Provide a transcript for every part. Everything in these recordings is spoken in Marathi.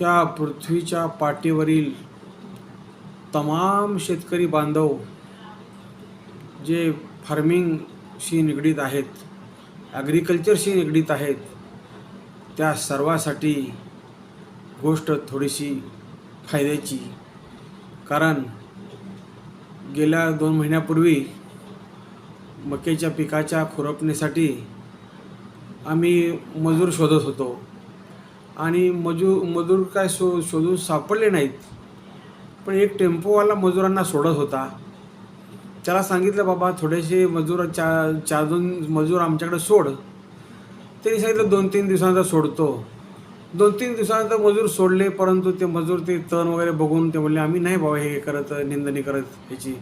ह्या पृथ्वीच्या पाठीवरील तमाम शेतकरी बांधव जे फार्मिंगशी निगडीत आहेत ॲग्रिकल्चरशी निगडीत आहेत त्या सर्वासाठी गोष्ट थोडीशी फायद्याची. कारण गेल्या दोन महिन्यापूर्वी मक्याच्या पिकाच्या खुरपणीसाठी आम्ही मजूर शोधत होतो. आणि मजूर मजूर काय शो शोधून सापडले नाहीत. पण एक टेम्पोवाला मजुरांना सोडत होता. त्याला सांगितलं बाबा थोडेसे मजूर चार चार दोन मजूर आमच्याकडे सोड. त्यांनी सांगितलं दोन तीन दिवसानंतर सोडतो. दोन तीन दिवसानंतर मजूर सोडले परंतु ते मजूर ते तण वगैरे बघून ते म्हणले आम्ही नाही बाबा हे करत निंदणी करत ह्याची.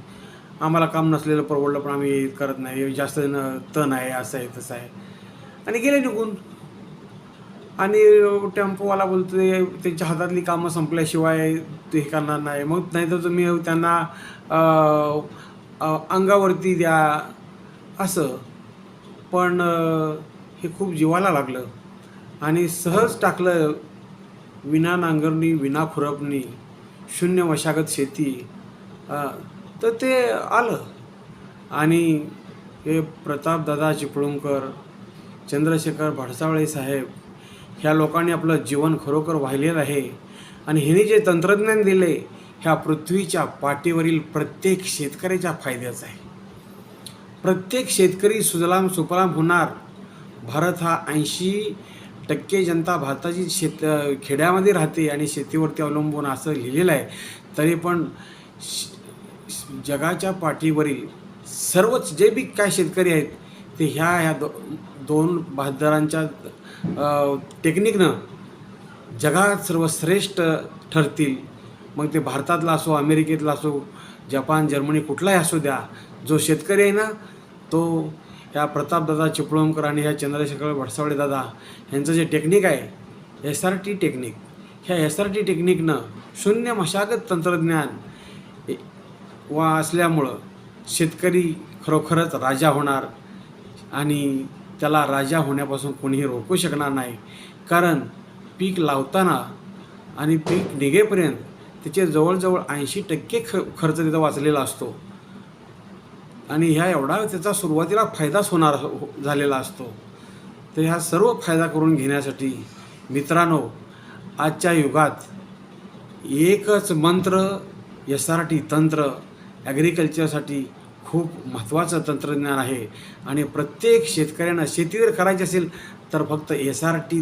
आम्हाला काम नसलेलं परवडलं पण आम्ही करत नाही. जास्त तण आहे असं आहे तसं आहे. आणि गेले निघून. आणि टेम्पोवाला बोलतोय त्यांच्या हातातली कामं संपल्याशिवाय ते हे करणार नाही. मग नाही तर तुम्ही त्यांना अंगावरती द्या असं. पण हे खूप जीवाला लागलं. आणि सहज टाकलं विना नांगरणी विना खुरपणी शून्य मशागत शेती तर ते आलं. आणि हे प्रतापदादा चिपळूणकर चंद्रशेखर भडसावळे साहेब ह्या लोकांनी आपलं जीवन खरोखर वाहिलेलं आहे. आणि ह्याने जे तंत्रज्ञान दिले ह्या पृथ्वीच्या पाठीवरील प्रत्येक शेतकऱ्याच्या फायद्याचं आहे. प्रत्येक शेतकरी सुजलाम सुफलाम होणार. भारत हा ऐंशी टक्के जनता भारताची शेत खेड्यामध्ये राहते आणि शेतीवरती अवलंबून असं लिहिलेलं आहे. तरी पण श- जगाच्या पाठीवरील सर्वच जे बी काय शेतकरी आहेत ते ह्या ह्या दो दोन बहादरांच्या टेक्निकनं जगात सर्वश्रेष्ठ ठरतील. मग ते भारतातला असो अमेरिकेतला असो जपान जर्मनी कुठलाही असू द्या जो शेतकरी आहे ना तो ह्या प्रतापदादा चिपळूणकर आणि ह्या चंद्रशेखर भडसावळे दादा ह्यांचं जे टेक्निक आहे एस आर टी टेक्निक ह्या एस आर टी टेक्निकनं शून्य मशागत तंत्रज्ञान वा असल्यामुळं शेतकरी खरोखरच राजा होणार. आणि त्याला राजा होण्यापासून कोणीही रोखू शकणार नाही. कारण पीक लावताना आणि पीक निघेपर्यंत त्याचे जवळजवळ ऐंशी टक्के ख खर्च तिथं वाचलेला असतो. आणि ह्या एवढा त्याचा सुरुवातीला फायदाच होणार हो-, हो झालेला असतो. तर ह्या सर्व फायदा करून घेण्यासाठी मित्रांनो आजच्या युगात एकच मंत्र एस आर टी तंत्र ॲग्रिकल्चरसाठी खूप महत्त्वाचं तंत्रज्ञान आहे. आणि प्रत्येक शेतकऱ्यांना शेती जर करायची असेल तर फक्त एस आर टी